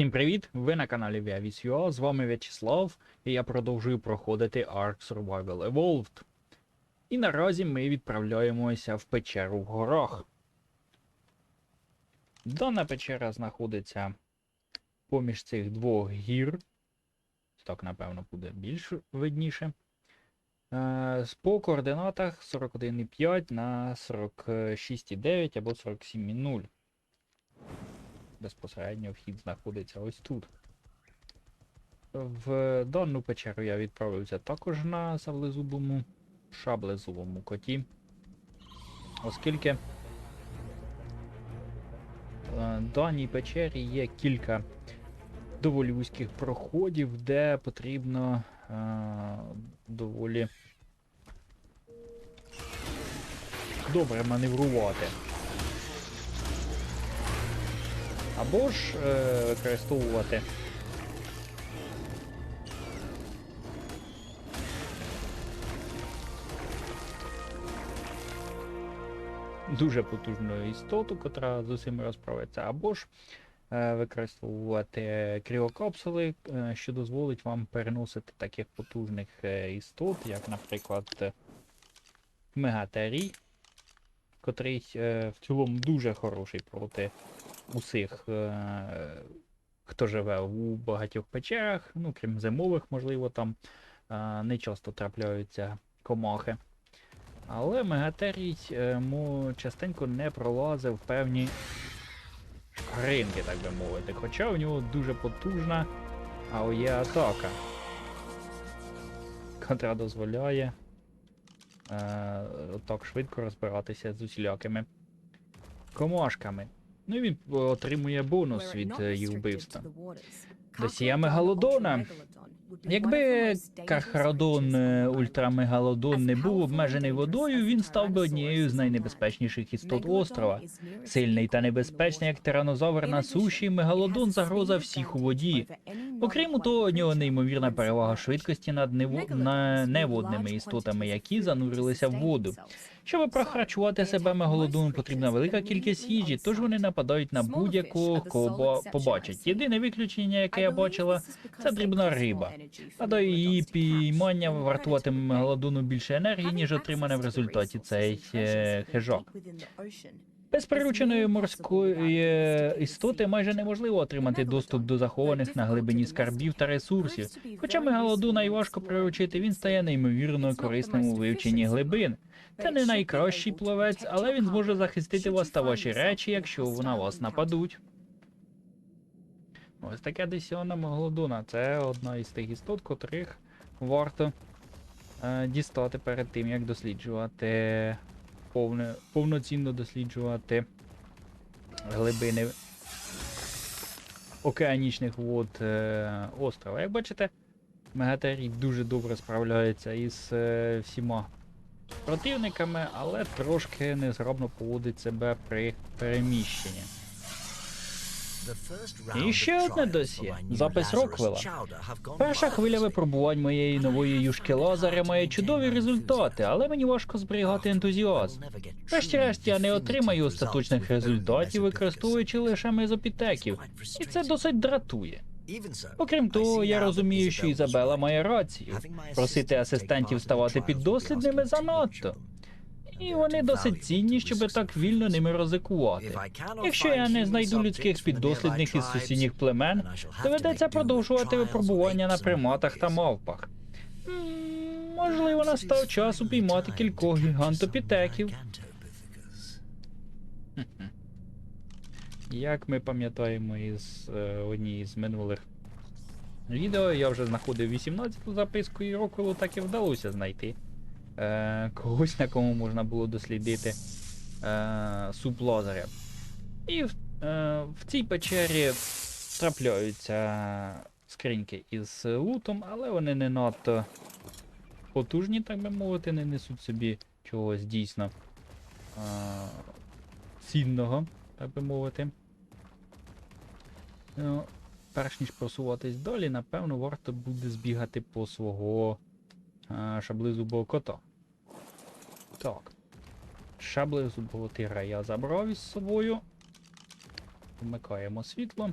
Всім привіт! Ви на каналі Viavis.ua, з вами В'ячеслав, і я продовжую проходити Ark Survival Evolved. І наразі ми відправляємося в печеру в горах. Дана печера знаходиться поміж цих двох гір. Так, напевно, буде більш видніше. Е, По координатах 41,5 на 46,9 або 47,0 безпосередньо вхід знаходиться ось тут. В дану печеру я відправився також на саблезубому шаблезубому коті. Оскільки в даній печері є кілька доволі вузьких проходів, де потрібно е, доволі добре маневрувати. Або ж е, використовувати. Дуже потужну істоту, котра з усім розправиться, або ж е, використовувати кріокапсули, е, що дозволить вам переносити таких потужних е, істот, як, наприклад, Мегатерій, котрий е, в цілому дуже хороший проти усіх, е, хто живе у багатьох печерах, ну, крім зимових, можливо, там е, не часто трапляються комахи. Але Мегатерій е, частенько не пролазив певні шкаринки, так би мовити. Хоча у нього дуже потужна АОЄ атака, котра дозволяє е, так швидко розбиратися з усілякими комашками. Ну і він отримує бонус від її їх вбивства. Досія Мегалодона. Якби Кархарадон е, Ультрамегалодон не був обмежений водою, він став би однією з найнебезпечніших істот острова. Сильний та небезпечний, як тиранозавр на суші, мегалодон загроза всіх у воді. Окрім того, у нього неймовірна перевага швидкості над нево... неводними істотами, які занурилися в воду. Щоб прохарчувати себе мегалодону, потрібна велика кількість їжі, тож вони нападають на будь-якого, кого побачать. Єдине виключення, яке я бачила, це дрібна риба. Гадаю, її піймання вартуватиме мегалодону більше енергії, ніж отримане в результаті цей хижак. Без прирученої морської е, істоти майже неможливо отримати доступ до захованих на глибині скарбів та ресурсів. Хоча мегалодона й важко приручити, він стає неймовірно корисним у вивченні глибин. Це не найкращий пловець, але він зможе захистити вас та ваші речі, якщо на вас нападуть. Ось таке десіона мегалодона. Це одна із тих істот, котрих варто е, дістати перед тим, як досліджувати повне, повноцінно досліджувати глибини океанічних вод е, острова. Як бачите, Мегатерій дуже добре справляється із е, всіма противниками, але трошки незграбно поводить себе при переміщенні. І ще одне досьє. Запис Роквелла. Перша хвиля випробувань моєї нової юшки Лазаря має чудові результати, але мені важко зберігати ентузіазм. Врешті-решт я не отримаю остаточних результатів, використовуючи лише мезопітеків, і це досить дратує. Окрім того, я розумію, що Ізабела має рацію. Просити асистентів ставати піддослідними занадто. І вони досить цінні, щоб так вільно ними ризикувати. Якщо я не знайду людських піддослідних із сусідніх племен, доведеться продовжувати випробування на приматах та мавпах. Можливо, настав час упіймати кількох гігантопітеків. Як ми пам'ятаємо із е, однієї з минулих відео, я вже знаходив 18-ту записку і Роквелу так і вдалося знайти. Е, когось, на кому можна було дослідити е, суп Лазаря. І в, е, в цій печері трапляються скриньки із лутом, але вони не надто потужні, так би мовити, не несуть собі чогось дійсно е, цінного, так би мовити. Ну, перш ніж просуватись далі, напевно, варто буде збігати по свого е, шаблезубого кота. Так. Шаблезубого тигра я забрав із собою. Вмикаємо світло.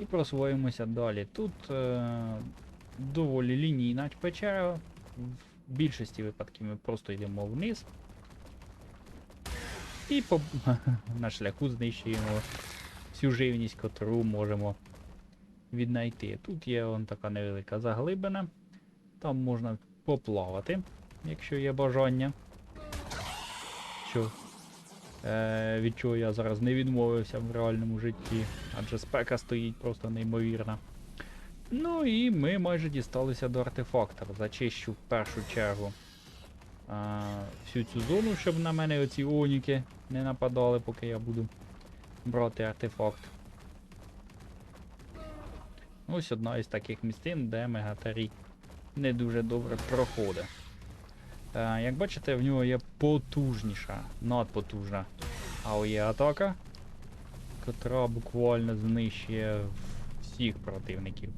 І просуваємося далі. Тут е, доволі лінійна печера. В більшості випадків ми просто йдемо вниз. І по... на шляху знищуємо всю живність, котру можемо віднайти. Тут є вон така невелика заглибина. Там можна поплавати, якщо є бажання. Що, е, від чого я зараз не відмовився в реальному житті, адже спека стоїть просто неймовірна. Ну і ми майже дісталися до артефактора. Зачищу в першу чергу а, всю цю зону, щоб на мене оці оніки не нападали, поки я буду брати артефакт. Ось одна із таких місцин, де мегатарі не дуже добре проходить. Е, як бачите, в нього є потужніша, надпотужна АОЄ атака, котра буквально знищує всіх противників.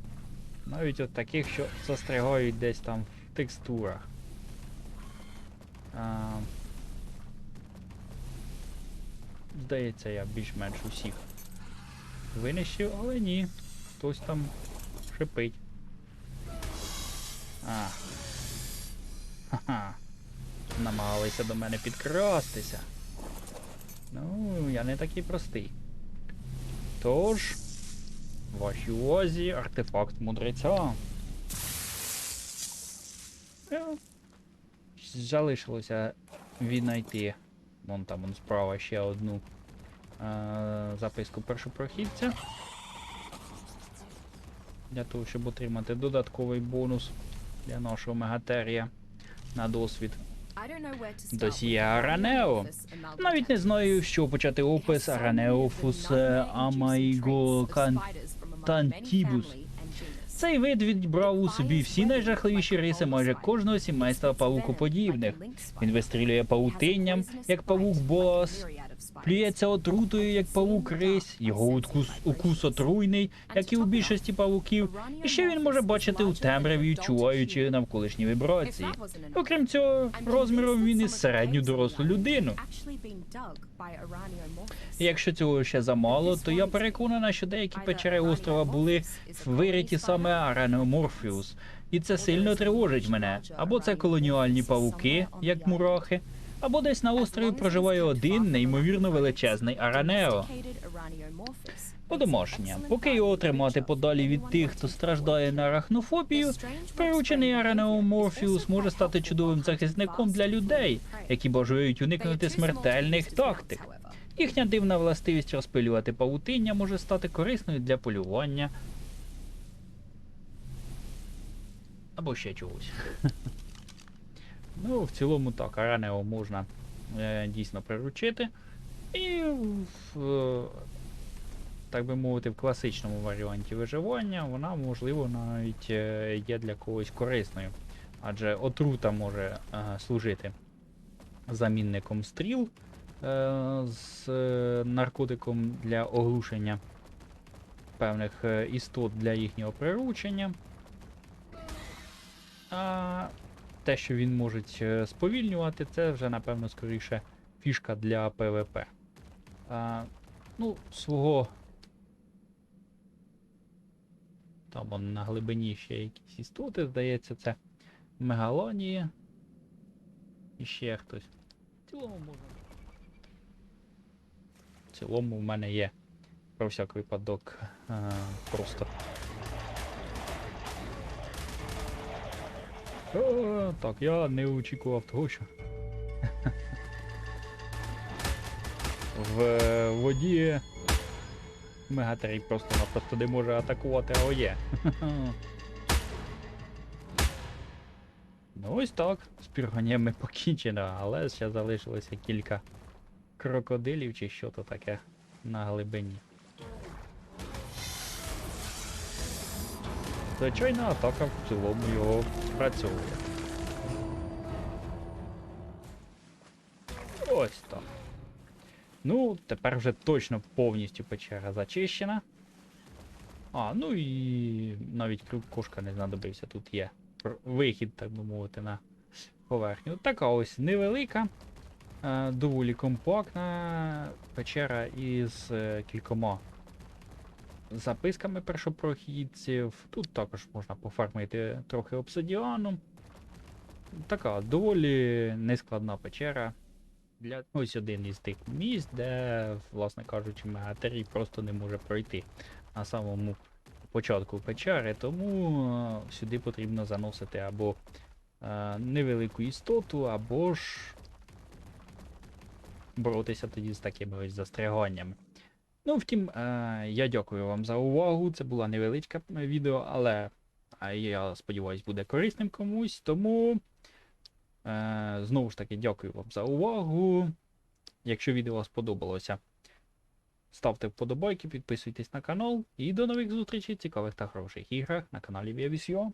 Навіть от таких, що застрягають десь там в текстурах. А, здається, я більш-менш усіх винищив, але ні. Хтось там шипить. А. Ха-ха. Намагалися до мене підкрастися. Ну, я не такий простий. Тож, вашій увазі артефакт мудреця. Е, Залишилося віднайти. Вон там вон справа ще одну е, записку першопрохідця. Для того, щоб отримати додатковий бонус для нашого мегатерія на досвід. Досія Аранео. Навіть не знаю, що почати опис Аранеофус Амайго Кантантібус. Цей вид відбрав у собі всі найжахливіші риси майже кожного сімейства павукоподібних. Він вистрілює павутинням, як павук Боас, плюється отрутою, як павук рись, його укус, укус отруйний, як і у більшості павуків, і ще він може бачити у темряві, чуваючи навколишні вібрації. Окрім цього, розміром він із середню дорослу людину. І якщо цього ще замало, то я переконана, що деякі печери острова були вириті саме Аранеоморфіус. І це сильно тривожить мене. Або це колоніальні павуки, як мурахи, або десь на острові проживає один неймовірно величезний Аранео. Подомашнє, поки його тримати подалі від тих, хто страждає на арахнофобію, приручений Аранеоморфіус може стати чудовим захисником для людей, які бажають уникнути смертельних тактик. Їхня дивна властивість розпилювати павутиння може стати корисною для полювання. Або ще чогось. Ну, в цілому так, Аранео можна е, дійсно приручити. І в, е, так би мовити, в класичному варіанті виживання вона, можливо, навіть е, є для когось корисною. Адже отрута може е, служити замінником стріл е, з е, наркотиком для оглушення певних істот для їхнього приручення. А те, що він може е, сповільнювати, це вже, напевно, скоріше фішка для ПВП. А, ну, свого. Там он на глибині ще якісь істоти, здається, це мегалонії. І ще хтось. В цілому можна. В цілому в мене є про всяк випадок а, просто. О, так, я не очікував того, що. В е, воді Мегатерій просто-напросто не може атакувати АОЄ. ну ось так. З пірганнями покінчено, але ще залишилося кілька крокодилів чи що то таке на глибині. Звичайна атака в цілому його спрацьовує. Ось так. Ну, тепер вже точно повністю печера зачищена. А, ну і навіть крюк кошка не знадобився. Тут є вихід, так би мовити, на поверхню. Така ось невелика, е, доволі компактна печера із е, кількома записками першопрохідців. Тут також можна пофармити трохи обсидіану. Така доволі нескладна печера. Для ось один із тих місць, де, власне кажучи, Мегатерій просто не може пройти на самому початку печери, тому е, сюди потрібно заносити або е, невелику істоту, або ж боротися тоді з такими ось застряганнями. Ну, втім, е, я дякую вам за увагу. Це була невеличка відео, але я сподіваюся, буде корисним комусь. Тому знову ж таки дякую вам за увагу. Якщо відео сподобалося, ставте вподобайки, підписуйтесь на канал і до нових зустрічей в цікавих та хороших іграх на каналі Viavisio.